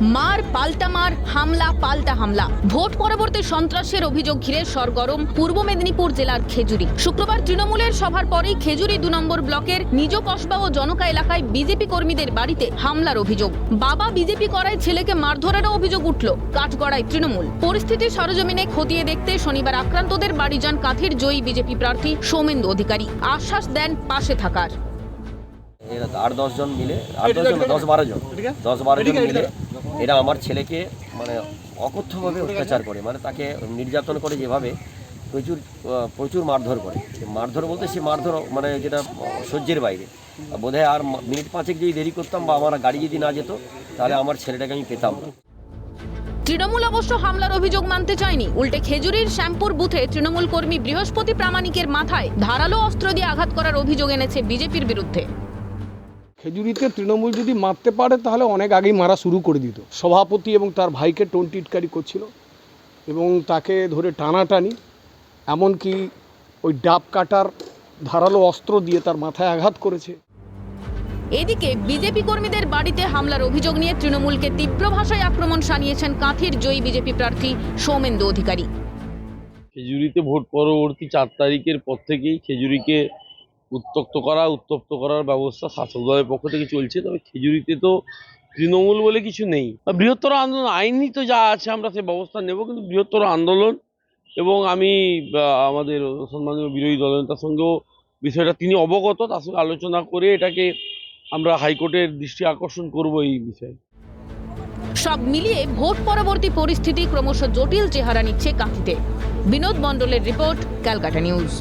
মার পাল্টা মার হামলা পাল্টা হামলা। ভোট পরবর্তী সন্ত্রাসের অভিযোগ ঘিরে সরগরম পূর্ব মেদিনীপুর জেলার খেজুরি। শুক্রবার তৃণমূলের সভার পরেই খেজুরি দু নম্বর ব্লকের নিজ কসবা ও জনকা এলাকায় বিজেপি কর্মীদের বাড়িতে হামলার অভিযোগ। বাবা বিজেপি করায় ছেলেকে মারধরেরও অভিযোগ উঠল কাঠগড়ায় তৃণমূল। পরিস্থিতি সরজমিনে খতিয়ে দেখতে শনিবার আক্রান্তদের বাড়ি যান কাথির জয়ী বিজেপি প্রার্থী সৌমেন্দু অধিকারী। আশ্বাস দেন পাশে থাকার। এরা আট দশ জন মিলে আট দশ জন দশ বারো জন দশ বারো জন মিলে এরা আমার ছেলেকে মানে অকথ্যভাবে অত্যাচার করে মানে তাকে নির্যাতন করে যেভাবে প্রচুর প্রচুর মারধর করে। মারধর বলতে সে মারধর মানে যেটা সহ্যের বাইরে। বোধহয় আর মিনিট পাঁচেক যদি দেরি করতাম বা আমার গাড়ি যদি না যেত, তাহলে আমার ছেলেটাকে আমি পেতাম না। তৃণমূল অবশ্য হামলার অভিযোগ মানতে চায়নি। উল্টে খেজুরির শ্যামপুর বুথে তৃণমূল কর্মী বৃহস্পতি প্রামাণিকের মাথায় ধারালো অস্ত্র দিয়ে আঘাত করার অভিযোগ এনেছে বিজেপির বিরুদ্ধে। খেজুরিতে তৃণমূল যদি মারতে পারে তাহলে অনেক আগেই মারা শুরু করে দিত। সভাপতি এবং তার ভাইকে টোন টিটকারি করছিল এবং তাকে ধরে টানাটানি এমনকি ওই ডাব কাটার ধারালো অস্ত্র দিয়ে তার মাথায় আঘাত করেছে। এদিকে বিজেপি কর্মীদের বাড়িতে হামলার অভিযোগ নিয়ে তৃণমূলকে তীব্র ভাষায় আক্রমণ সানিয়েছেন কাঁথির জয়ী বিজেপি প্রার্থী সৌমেন্দু অধিকারী। খেজুরিতে ভোট পরবর্তী চার তারিখের পর থেকেই খেজুরিকে উত্তক্ত করা, উত্তপ্ত করার ব্যবস্থা শাসক দলের পক্ষ থেকে চলছে, তবে খেজুরিতে তো তৃণমূল বলে কিছু নেই। বৃহত্তর আন্দোলন, আইনি তো যা আছে আমরা সে ব্যবস্থা নেব, কিন্তু বৃহত্তর আন্দোলন এবং আমি আমাদের সম্মানীয় বিরোধী দলনেতার সঙ্গেও বিষয়টা তিনি অবগত, তার সঙ্গে আলোচনা করে এটাকে আমরা হাইকোর্টের দৃষ্টি আকর্ষণ করব এই বিষয়ে। সব মিলিয়ে ভোট পরবর্তী পরিস্থিতি ক্রমশ জটিল চেহারা নিচ্ছে কাঁথিতে। বিনোদ মণ্ডলের রিপোর্ট, ক্যালকাটা নিউজ।